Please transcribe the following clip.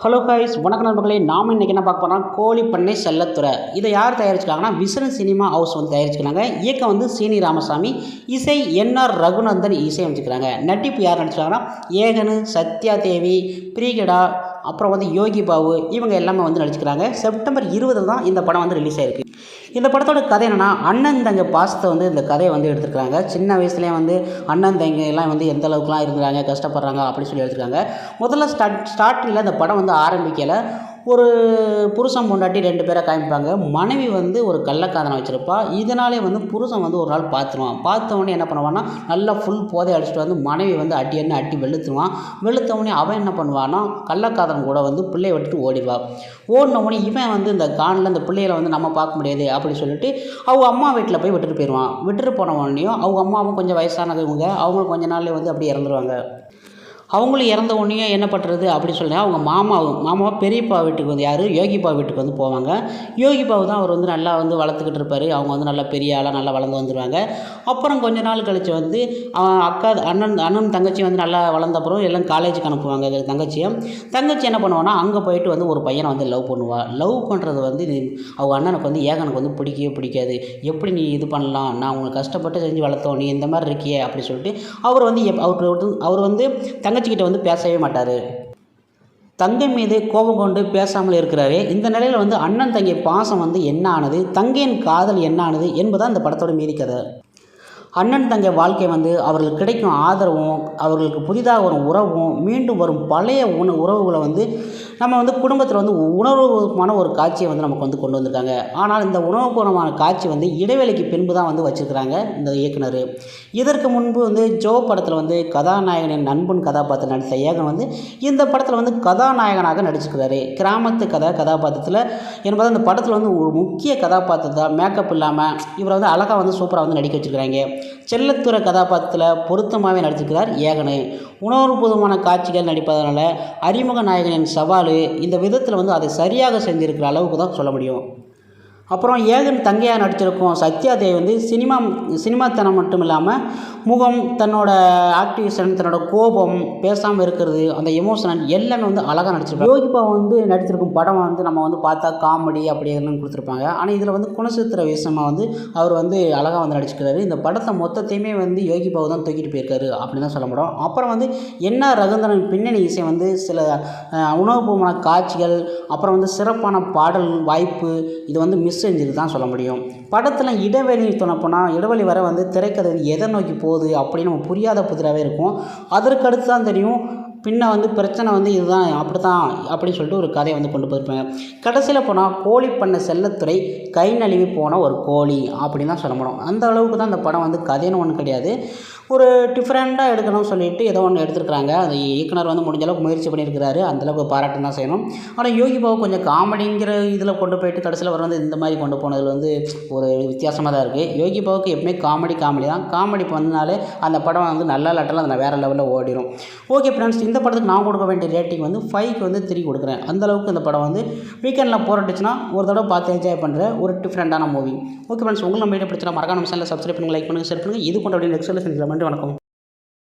Hello ஹாய்ஸ் வணக்க நண்பர்களே நாம் இன்றைக்கி என்ன பார்க்க போகிறோம் கோழி பண்ணை செல்லத்துறை. இதை யார் தயாரிச்சிருக்காங்கன்னா விசரன் சினிமா ஹவுஸ் வந்து தயாரிச்சிருக்காங்க. இயக்கம் வந்து சீனி ராமசாமி இசை என்ஆர் ரகுநந்தன் இசை அமைச்சிருக்காங்க நட்டிப்பு யார் நடிச்சிருக்காங்கன்னா ஏகனு சத்யா தேவி பிரிகடா அப்புறம் வந்து யோகி பாபு இவங்க எல்லாமே வந்து நடிச்சுக்கிறாங்க. செப்டம்பர் இருபதில் தான் இந்த படம் வந்து ரிலீஸ் ஆயிருக்கு. இந்த படத்தோட கதை என்னென்னா அண்ணன் தங்க பாசத்தை வந்து இந்த கதையை வந்து எடுத்துருக்காங்க சின்ன வயசுலேயே வந்து அண்ணன் தங்க எல்லாம் வந்து எந்த அளவுக்குலாம் இருக்கிறாங்க கஷ்டப்படுறாங்க அப்படின்னு சொல்லி எடுத்துருக்காங்க. முதல்ல ஸ்டார்ட் ஸ்டார்டிங்கில் இந்த படம் வந்து ஆரம்பிக்கலை. ஒரு புருஷன் பொண்டாட்டி ரெண்டு பேரை காமிப்பாங்க. மனைவி வந்து ஒரு கள்ளக்காதனை வச்சுருப்பா. இதனாலே வந்து புருஷன் வந்து ஒரு நாள் பார்த்துருவான். பார்த்தவொடனே என்ன பண்ணுவான்னா நல்லா ஃபுல் போதை அடிச்சுட்டு வந்து மனைவி வந்து அடி என்ன அட்டி வெளுத்துருவான். வெளுத்த உடனே அவன் என்ன பண்ணுவான்னா கள்ளக்காதன் கூட வந்து பிள்ளையை விட்டுட்டு ஓடிடுவா ஓடினவுடனே இவன் வந்து இந்த கானில் இந்த பிள்ளைகளை வந்து நம்ம பார்க்க முடியாது அப்படின்னு சொல்லிட்டு அவங்க அம்மா வீட்டில் போய் விட்டுட்டு போயிடுவான். விட்டுட்டு போன உடனேயும் அவங்க அம்மாவும் கொஞ்சம் வயசானவங்க அவங்களும் கொஞ்ச நாள்லேயே வந்து அப்படியே இறந்துருவாங்க. அவங்களும் இறந்த உடனே என்ன பண்ணுறது அப்படின்னு சொல்லி அவங்க மாமா மாமா பெரியப்பா வீட்டுக்கு வந்து யார்? யோகிப்பா வீட்டுக்கு வந்து போவாங்க. யோகிப்பாவு தான் அவர் வந்து நல்லா வந்து வளர்த்துக்கிட்டு இருப்பார். அவங்க வந்து நல்லா பெரிய ஆளாக நல்லா வளர்ந்து வந்துடுவாங்க அப்புறம் கொஞ்ச நாள் கழித்து வந்து அக்கா அண்ணன் அண்ணன் தங்கச்சி வந்து நல்லா வளர்ந்த அப்புறம் எல்லாம் காலேஜுக்கு அனுப்புவாங்க தங்கச்சியை. தங்கச்சி என்ன பண்ணுவான்னா அங்கே போயிட்டு வந்து ஒரு பையனை வந்து லவ் பண்ணுவாள் லவ் பண்ணுறது வந்து அவங்க அண்ணனுக்கு வந்து ஏகனுக்கு வந்து பிடிக்கவே பிடிக்காது. எப்படி நீ இது பண்ணலாம்? நான் உங்களை கஷ்டப்பட்டு செஞ்சு வளர்த்தோம். நீ இந்த மாதிரி இருக்கியே அப்படின்னு சொல்லிட்டு அவர் வந்து எப் அவர் வந்து தங்க தங்கச்சிக்கிட்ட வந்து பேசவே மாட்டார். தங்கை மீது கோபம் கொண்டு பேசாமல் இருக்கிறாரே. இந்த நிலையில் வந்து அண்ணன் தங்கை பாசம் வந்து என்ன ஆனது? தங்கையின் காதல் என்ன ஆனது? என்பதுதான் இந்த படத்தோட மீதி கதை. அண்ணன் தங்கை வாழ்க்கை வந்து அவர்களுக்கு கிடைக்கும் ஆதரவும் அவர்களுக்கு புதிதாக வரும் உறவும் மீண்டும் வரும் பழைய உண உறவுகளை வந்து நம்ம வந்து குடும்பத்தில் வந்து உணர்வுமான ஒரு காட்சியை வந்து நமக்கு வந்து கொண்டு வந்திருக்காங்க. ஆனால் இந்த உணவுபூர்வமான காட்சி வந்து இடைவெளிக்கு பின்பு தான் வந்து வச்சுருக்கிறாங்க இந்த இயக்குனர். இதற்கு முன்பு வந்து ஜோ படத்தில் வந்து கதாநாயகனின் நண்பன் கதாபாத்திரம் நடித்த ஏகன் வந்து இந்த படத்தில் வந்து கதாநாயகனாக நடிச்சிருக்கிறாரு. கிராமத்து கதை கதாபாத்திரத்தில் என்பது அந்த படத்தில் வந்து ஒரு முக்கிய கதாபாத்திரத்தை மேக்கப் இல்லாமல் இவரை வந்து அழகாக வந்து சூப்பராக வந்து நடிக்க வச்சுருக்கிறாங்க. செல்லத்துறை கதாபாத்திரத்தில் பொருத்தமாகவே நடிச்சிருக்கிறார் ஏகனை. உணர்வுபூர்வமான காட்சிகள் நடிப்பதனால அறிமுக நாயகனின் சவால் இந்த விதத்தில் வந்து அதை சரியாக செஞ்சிருக்கிற அளவுக்கு தான் சொல்ல முடியும். அப்புறம் ஏகன் தங்கையாக நடிச்சிருக்கும் சத்யாதேவி வந்து சினிமா சினிமாத்தனம் மட்டும் இல்லாமல் முகம் தன்னோட ஆக்டிவேஷன் தன்னோட கோபம் பேசாமல் இருக்கிறது அந்த எமோஷனல் எல்லாமே வந்து அழகாக நடிச்சிருப்பாங்க. யோகிப்பா வந்து நடிச்சிருக்கும் படம் வந்து நம்ம வந்து பார்த்தா காமெடி அப்படி எல்லாம் கொடுத்துருப்பாங்க. ஆனால் இதில் வந்து குணசித்திர விஷயமாக வந்து அவர் வந்து அழகாக வந்து நடிச்சிருக்கிறாரு இந்த படத்தை மொத்தத்தையுமே வந்து யோகி தான் தூக்கிட்டு போயிருக்காரு அப்படின்னு தான் சொல்ல முடியும். அப்புறம் வந்து என்ன ரகுந்தரன் பின்னணி இசை வந்து சில உணவுபூர்வமான காட்சிகள் அப்புறம் வந்து சிறப்பான பாடல் வாய்ப்பு இது வந்து மிஸ் செஞ்சுட்டு தான் சொல்ல முடியும். படத்தில் இடைவெளி சொன்னப்போனால் இடைவெளி வர வந்து திரைக்கதை எதை நோக்கி போகுது அப்படின்னு நம்ம புரியாத புதிராகவே இருக்கும். அதற்கடுத்து தான் தெரியும் பின்ன வந்து பிரச்சனை வந்து இதுதான் அப்படி தான் அப்படின்னு சொல்லிட்டு ஒரு கதையை வந்து கொண்டு போயிருப்பாங்க கடைசியில் போனால் கோழி பண்ண செல்லத்துறை கை நழுவி போன ஒரு கோழி அப்படின்னு தான் சொல்ல முடியும். அந்த அளவுக்கு தான் அந்த படம் வந்து கதைன்னு ஒன்று கிடையாது. ஒரு டிஃப்ரெண்ட்டாக எடுக்கணும்னு சொல்லிட்டு ஏதோ ஒன்று எடுத்துருக்காங்க அது இயக்குனர் வந்து முடிஞ்ச அளவுக்கு முயற்சி பண்ணியிருக்கிறாரு. அந்தளவுக்கு பாராட்டம் தான் செய்யணும். ஆனால் யோகி பாபு கொஞ்சம் காமெடிங்கிற இதில் கொண்டு போயிட்டு கடைசியில் வர வந்து இந்த மாதிரி கொண்டு போனதில் வந்து ஒரு வித்தியாசமாக தான் இருக்குது யோகி பாபுக்கு எப்பவுமே காமெடி காமெடி தான். காமெடி பண்ணாலே அந்த படம் வந்து நல்லா இல்லாட்டெல்லாம் அதில் வேறு லெவலில் ஓடிடும் ஓகே ஃப்ரெண்ட்ஸ் இந்த இந்த படத்துக்கு நான் கொடுக்க வேண்டிய ரேட்டிங் வந்து ஃபைவ்க்கு வந்து த்ரீ கொடுக்குறேன். அந்தளவுக்கு இந்த படம் வந்து வீக்கெண்டில் போராட்டுச்சுன்னா ஒரு தடவை பார்த்து என்ஜாய் பண்ணுற ஒரு டிஃப்ரெண்ட்டான மூவி ஓகே ஃப்ரெண்ட்ஸ் உங்களை நம்ம வீடியோ பிடிச்சா மறக்காம சேனலில் சப்ஸ்கிரைப் பண்ணுங்கள் லைக் பண்ணுங்கள் ஷேர் பண்ணுங்கள் இது கொண்டு அப்படியே நெக்ஸ்ட் செஞ்சுக்கலாம் நன்றி வணக்கம்.